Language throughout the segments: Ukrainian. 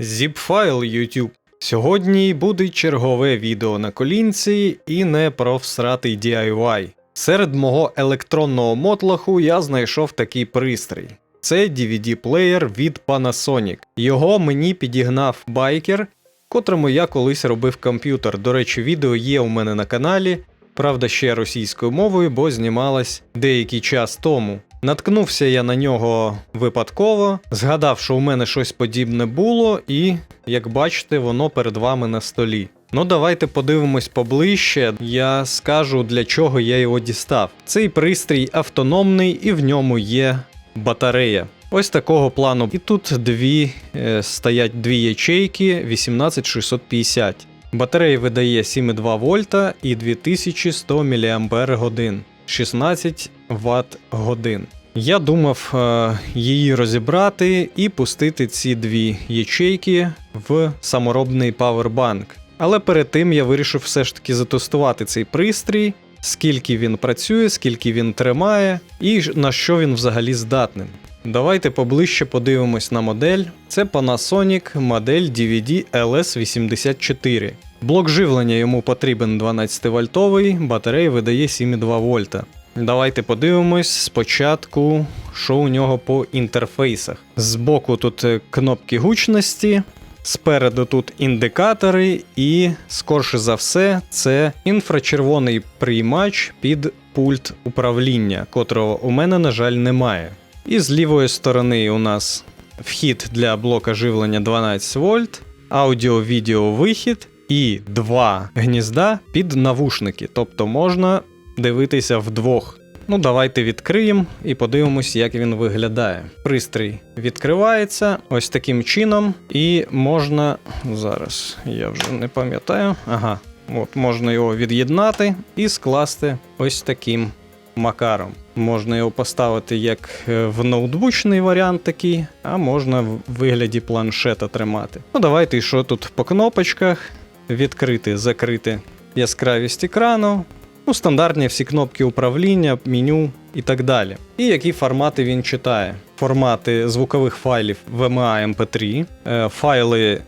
Zip-файл YouTube. Сьогодні буде чергове відео на колінці і не про всратий DIY. Серед мого електронного мотлаху я знайшов такий пристрій. Це DVD-плеєр від Panasonic. Його мені підігнав байкер, котрому я колись робив комп'ютер. До речі, відео є у мене на каналі, правда, ще російською мовою, бо знімалась деякий час тому. Наткнувся я на нього випадково, згадав, що у мене щось подібне було, і, як бачите, воно перед вами на столі. Ну, давайте подивимось поближче. Я скажу для чого я його дістав. Цей пристрій автономний і в ньому є батарея. Ось такого плану. І тут дві е, стоять дві ячейки 18650. Батарея видає 7,2 вольта і 2100 мАч, 16 Вт годин. Я думав е, її розібрати і пустити ці дві ячейки в саморобний павербанк. Але перед тим я вирішив все ж таки затестувати цей пристрій, скільки він працює, скільки він тримає і на що він взагалі здатний. Давайте поближче подивимось на модель. Це Panasonic модель DVD LS84. Блок живлення йому потрібен 12 вольтовий, батарея видає 7,2 вольта. Давайте подивимось спочатку, що у нього по інтерфейсах. Збоку тут е, кнопки гучності, спереду тут індикатори, і, скорше за все, це інфрачервоний приймач під пульт управління, котрого у мене, на жаль, немає. І з лівої сторони у нас вхід для блока живлення 12 вольт, аудіо-відео вихід і два гнізда під навушники, тобто можна дивитися вдвох. Ну, давайте відкриємо і подивимось, як він виглядає. Пристрій відкривається ось таким чином, і можна. Зараз я вже не пам'ятаю. Ага, от можна його від'єднати і скласти ось таким макаром. Можна його поставити як е, в ноутбучний варіант такий, а можна в вигляді планшета тримати. Ну, давайте і що тут по кнопочках. Відкрити, закрити яскравість екрану, ну, стандартні всі кнопки управління, меню і так далі. І які формати він читає. Формати звукових файлів VMA MP3, е, файли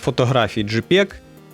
фотографій JPEG,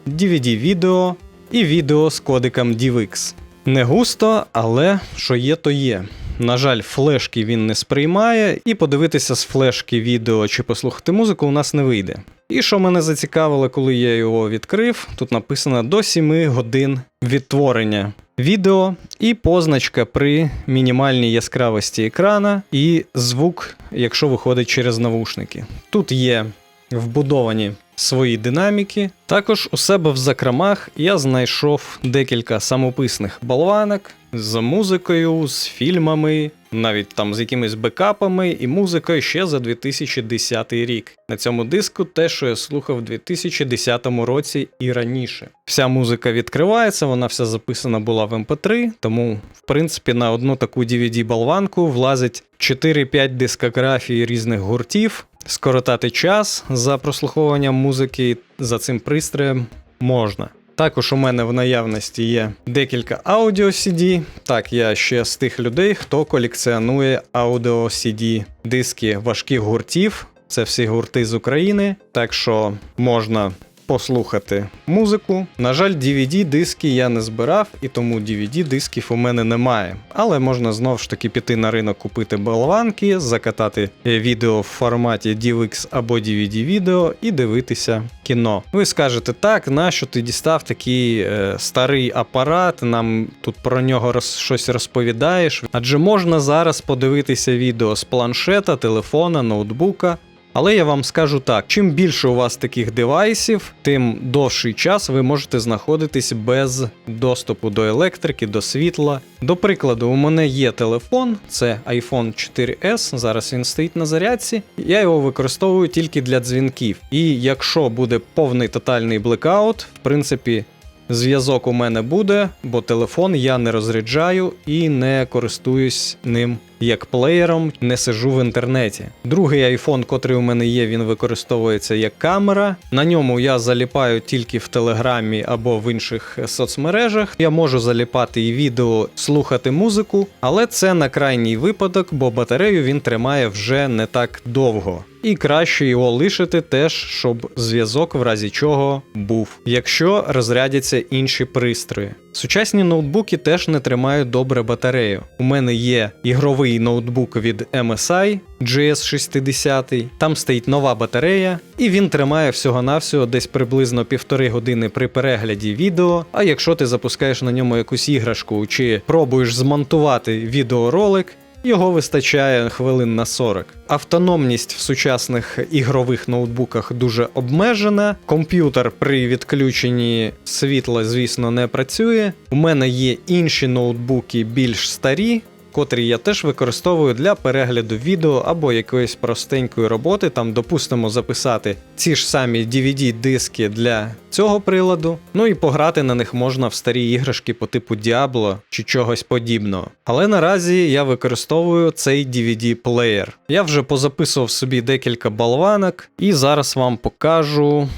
DVD-відео і відео з кодиком DivX. Не густо, але що є, то є. На жаль, флешки він не сприймає, і подивитися з флешки відео чи послухати музику у нас не вийде. І що мене зацікавило, коли я його відкрив, тут написано до 7 годин відтворення відео і позначка при мінімальній яскравості екрана і звук, якщо виходить через навушники. Тут є вбудовані свої динаміки. Також у себе в закромах я знайшов декілька самописних болванок з музикою, з фільмами, навіть там з якимись бекапами і музикою ще за 2010 рік. На цьому диску те, що я слухав у 2010 році і раніше. Вся музика відкривається, вона вся записана була в MP3, тому, в принципі, на одну таку DVD-болванку влазить 4-5 дискографій різних гуртів. Скоротати час за прослуховуванням музики за цим пристроєм можна. Також у мене в наявності є декілька аудіо CD. Так, я ще з тих людей, хто колекціонує аудіо CD диски важких гуртів. Це всі гурти з України, так що можна послухати музику. На жаль, DVD диски я не збирав, і тому DVD дисків у мене немає. Але можна знову ж таки піти на ринок, купити болванки, закатати відео в форматі DivX або DVD відео і дивитися кіно. Ви скажете, так, нащо ти дістав такий е, старий апарат, нам тут про нього роз, щось розповідаєш. Адже можна зараз подивитися відео з планшета, телефона, ноутбука. Але я вам скажу так: чим більше у вас таких девайсів, тим довший час ви можете знаходитись без доступу до електрики, до світла. До прикладу, у мене є телефон, це iPhone 4S. Зараз він стоїть на зарядці. Я його використовую тільки для дзвінків. І якщо буде повний тотальний блекаут, в принципі. Зв'язок у мене буде, бо телефон я не розряджаю і не користуюсь ним як плеєром, не сижу в інтернеті. Другий iPhone, котрий у мене є, він використовується як камера. На ньому я заліпаю тільки в Телеграмі або в інших соцмережах. Я можу заліпати і відео, слухати музику, але це на крайній випадок, бо батарею він тримає вже не так довго. І краще його лишити теж, щоб зв'язок в разі чого був, якщо розрядяться інші пристрої. Сучасні ноутбуки теж не тримають добре батарею. У мене є ігровий ноутбук від MSI GS60, там стоїть нова батарея, і він тримає всього-навсього десь приблизно півтори години при перегляді відео. А якщо ти запускаєш на ньому якусь іграшку чи пробуєш змонтувати відеоролик, його вистачає хвилин на 40. Автономність в сучасних ігрових ноутбуках дуже обмежена. Комп'ютер при відключенні світла, звісно, не працює. У мене є інші ноутбуки більш старі. Котрі я теж використовую для перегляду відео або якоїсь простенької роботи, там, допустимо, записати ці ж самі DVD-диски для цього приладу, ну і пограти на них можна в старі іграшки по типу Diablo чи чогось подібного. Але наразі я використовую цей DVD-плеєр. Я вже позаписував собі декілька болванок, і зараз вам покажу,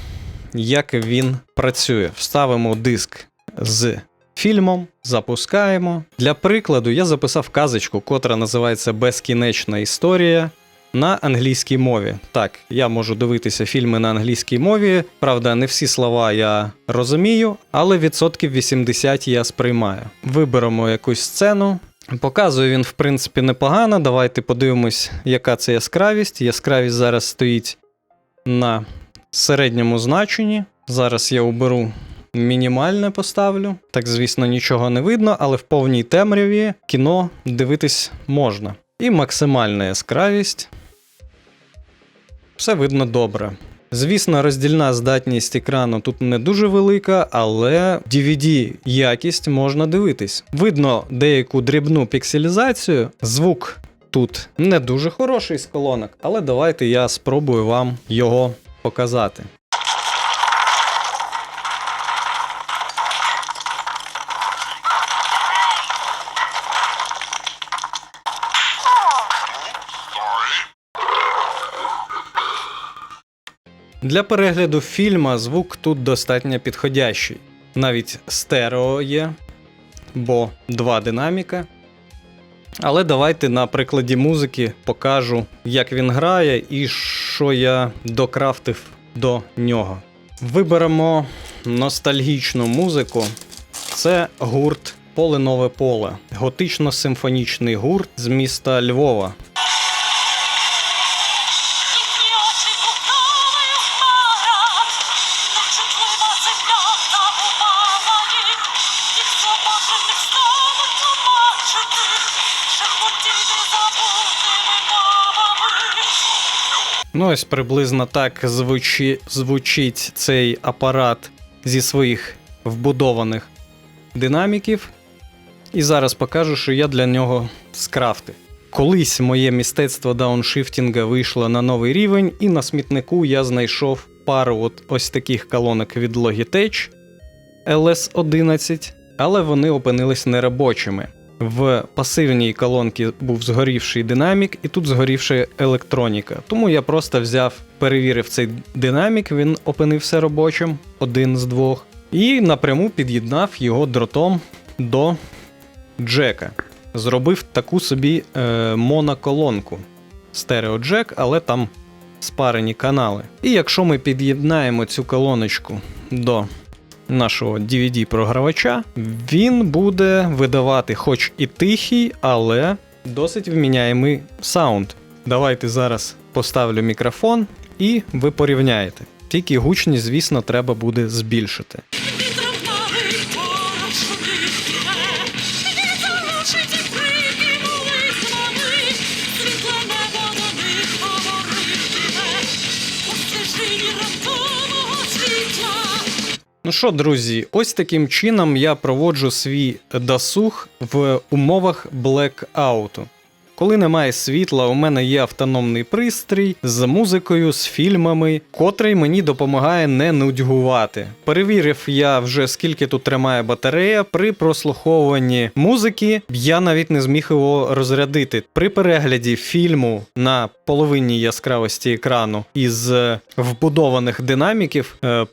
як він працює. Вставимо диск з фільмом, запускаємо. Для прикладу, я записав казочку, котра називається Безкінечна історія. На англійській мові. Так, я можу дивитися фільми на англійській мові. Правда, не всі слова я розумію, але відсотків 80 я сприймаю. Виберемо якусь сцену. Показує він, в принципі, непогано. Давайте подивимось, яка це яскравість. Яскравість зараз стоїть на середньому значенні. Зараз я уберу мінімальне поставлю. Так, звісно, нічого не видно, але в повній темряві кіно дивитись можна. І максимальна яскравість. Все видно добре. Звісно, роздільна здатність екрану тут не дуже велика, але DVD якість можна дивитись. Видно деяку дрібну пікселізацію, звук тут не дуже хороший з колонок, але давайте я спробую вам його показати. Для перегляду фільма звук тут достатньо підходящий. Навіть стерео є, бо два динаміка. Але давайте на прикладі музики покажу, як він грає і що я докрафтив до нього. Виберемо ностальгічну музику. Це гурт Полинове поле, готично-симфонічний гурт з міста Львова. Ну, ось приблизно так звучи, звучить цей апарат зі своїх вбудованих динаміків. І зараз покажу, що я для нього скрафтив. Колись моє мистецтво дауншифтінга вийшло на новий рівень, і на смітнику я знайшов пару от ось таких колонок від Logitech LS11, але вони опинились неробочими. В пасивній колонці був згорівший динамік, і тут згорівша електроніка. Тому я просто взяв, перевірив цей динамік, він опинився робочим, один з двох, і напряму під'єднав його дротом до джека. Зробив таку собі е, моноколонку. Стереоджек, але там спарені канали. І якщо ми під'єднаємо цю колоночку до нашого DVD-програвача, він буде видавати хоч і тихий, але досить вміняємий саунд. Давайте зараз поставлю мікрофон і ви порівняєте. Тільки гучність, звісно, треба буде збільшити. Ну що, друзі, ось таким чином я проводжу свій досуг в умовах блекауту. Коли немає світла, у мене є автономний пристрій з музикою, з фільмами, котрий мені допомагає не нудьгувати. Перевірив я вже скільки тут тримає батарея. При прослуховуванні музики я навіть не зміг його розрядити. При перегляді фільму на половині яскравості екрану із е, вбудованих динаміків е,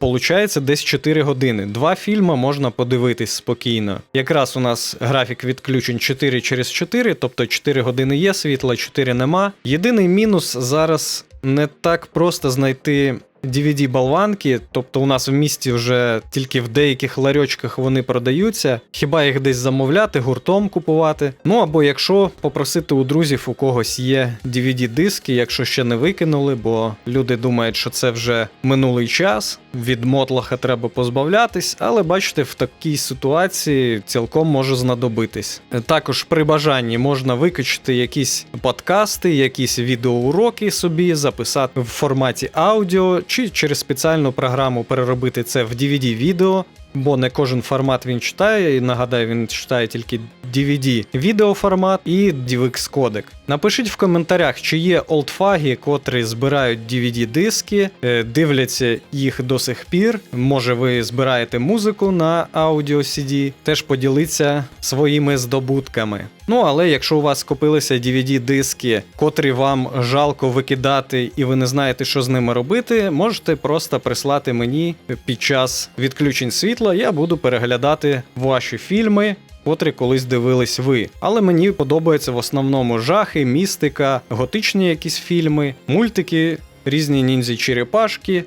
десь 4 години. Два фільми можна подивитись спокійно. Якраз у нас графік відключень 4 через 4, тобто 4 години є світла, 4 нема. Єдиний мінус зараз не так просто знайти DVD-болванки, тобто у нас в місті вже тільки в деяких ларьочках вони продаються. Хіба їх десь замовляти, гуртом купувати? Ну або якщо попросити у друзів, у когось є DVD-диски, якщо ще не викинули, бо люди думають, що це вже минулий час. Від мотлаха треба позбавлятись, але бачите, в такій ситуації цілком може знадобитись. Також при бажанні можна викачати якісь подкасти, якісь відеоуроки собі, записати в форматі аудіо, чи через спеціальну програму переробити це в DVD-відео. Бо не кожен формат він читає, і нагадаю, він читає тільки DVD відеоформат і DivX кодек. Напишіть в коментарях, чи є олдфаги, котрі збирають DVD-диски, е, дивляться їх до сих пір. Може, ви збираєте музику на аудіо CD, теж поділіться своїми здобутками. Ну але якщо у вас скопилися DVD-диски, котрі вам жалко викидати, і ви не знаєте, що з ними робити, можете просто прислати мені під час відключень світла. Я буду переглядати ваші фільми. Котрі колись дивились ви. Але мені подобаються в основному жахи, містика, готичні якісь фільми, мультики, різні ніндзі черепашки.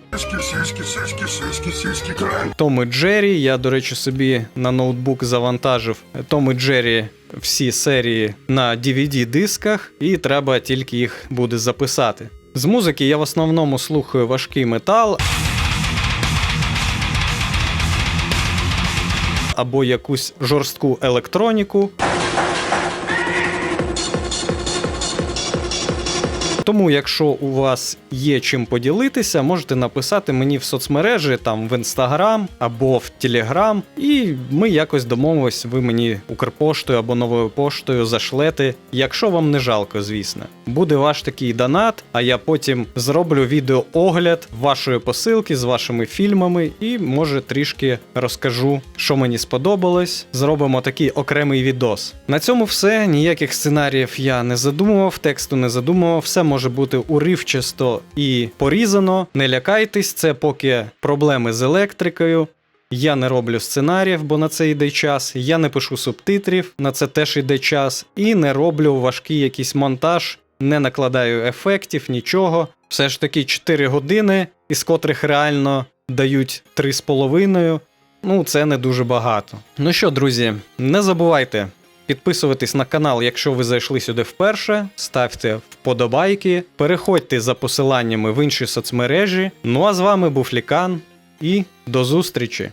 Том і Джері. Я, до речі, собі на ноутбук завантажив Том і Джері всі серії на DVD-дисках, і треба тільки їх буде записати. З музики я в основному слухаю важкий метал. Або якусь жорстку електроніку. Тому, якщо у вас є чим поділитися, можете написати мені в соцмережі, там в інстаграм або в Телеграм, і ми якось домовимось, ви мені Укрпоштою або новою поштою зашлете, якщо вам не жалко, звісно. Буде ваш такий донат, а я потім зроблю відеоогляд вашої посилки з вашими фільмами і може трішки розкажу, що мені сподобалось. Зробимо такий окремий відос. На цьому все. Ніяких сценаріїв я не задумував, тексту не задумував. Все може бути уривчасто і порізано. Не лякайтесь, це поки проблеми з електрикою. Я не роблю сценаріїв, бо на це йде час. Я не пишу субтитрів, на це теж йде час. І не роблю важкий якийсь монтаж, не накладаю ефектів, нічого. Все ж таки 4 години, із котрих реально дають 3,5. Ну, це не дуже багато. Ну що, друзі, не забувайте підписуватись на канал, якщо ви зайшли сюди вперше, ставте вподобайки, переходьте за посиланнями в інші соцмережі. Ну а з вами був Лікан і до зустрічі!